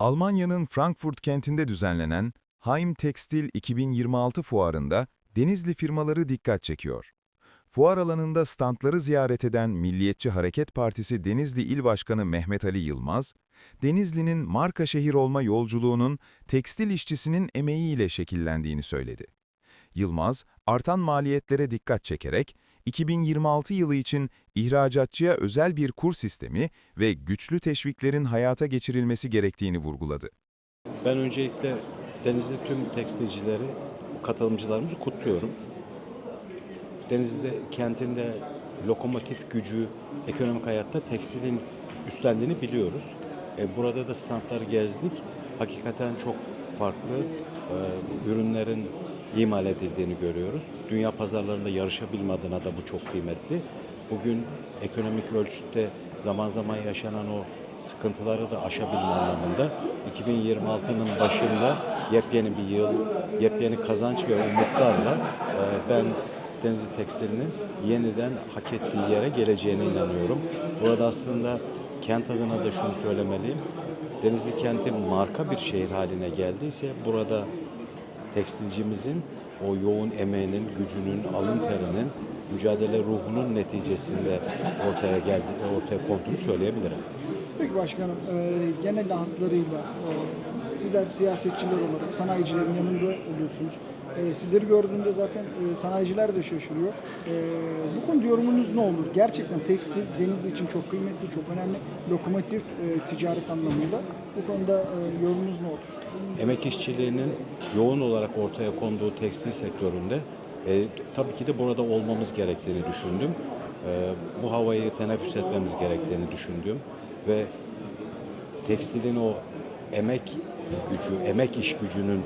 Almanya'nın Frankfurt kentinde düzenlenen Heim Tekstil 2026 fuarında Denizli firmaları dikkat çekiyor. Fuar alanında standları ziyaret eden Milliyetçi Hareket Partisi Denizli İl Başkanı Mehmet Ali Yılmaz, Denizli'nin marka şehir olma yolculuğunun tekstil işçisinin emeğiyle şekillendiğini söyledi. Yılmaz, artan maliyetlere dikkat çekerek, 2026 yılı için ihracatçıya özel bir kur sistemi ve güçlü teşviklerin hayata geçirilmesi gerektiğini vurguladı. Ben öncelikle Denizli tüm tekstilcileri, katılımcılarımızı kutluyorum. Denizli kentinde lokomotif gücü, ekonomik hayatta tekstilin üstlendiğini biliyoruz. E, burada da standları gezdik. Hakikaten çok farklı e, ürünlerin imal edildiğini görüyoruz. Dünya pazarlarında yarışabilme adına da bu çok kıymetli. Bugün ekonomik ölçütte zaman zaman yaşanan o sıkıntıları da aşabilme anlamında 2026'nın başında yepyeni bir yıl, yepyeni kazanç ve umutlarla e, ben Denizli Tekstil'in yeniden hak ettiği yere geleceğine inanıyorum. Burada aslında kent adına da şunu söylemeliyim. Denizli kenti marka bir şehir haline geldiyse burada tekstilcimizin o yoğun emeğinin, gücünün, alın terinin, mücadele ruhunun neticesinde ortaya geldi, ortaya konduğunu söyleyebilirim. Peki başkanım, e, genel hatlarıyla e, sizler siyasetçiler olarak sanayicilerin yanında oluyorsunuz. E, sizleri gördüğünde zaten e, sanayiciler de şaşırıyor. E, bu konuda yorumunuz ne olur? Gerçekten tekstil deniz için çok kıymetli, çok önemli. Lokomotif e, ticaret anlamında. Bu konuda e, yorumunuz ne olur? Emek işçiliğinin yoğun olarak ortaya konduğu tekstil sektöründe e, tabii ki de burada olmamız gerektiğini düşündüm. E, bu havayı teneffüs etmemiz gerektiğini düşündüm ve tekstilin o emek gücü, emek iş gücünün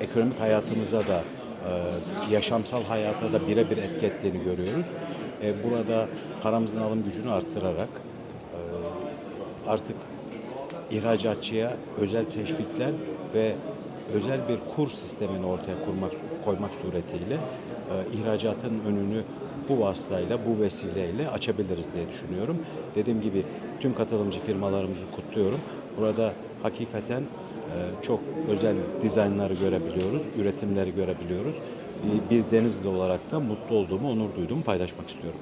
ekonomik hayatımıza da e, yaşamsal hayata da birebir etki ettiğini görüyoruz. E, burada paramızın alım gücünü arttırarak e, artık ihracatçıya özel teşvikler ve özel bir kur sistemini ortaya kurmak koymak suretiyle ihracatın önünü bu vasıtayla, bu vesileyle açabiliriz diye düşünüyorum. Dediğim gibi tüm katılımcı firmalarımızı kutluyorum. Burada hakikaten çok özel dizaynları görebiliyoruz, üretimleri görebiliyoruz. Bir- Bir Denizli olarak da mutlu olduğumu, onur duyduğumu paylaşmak istiyorum.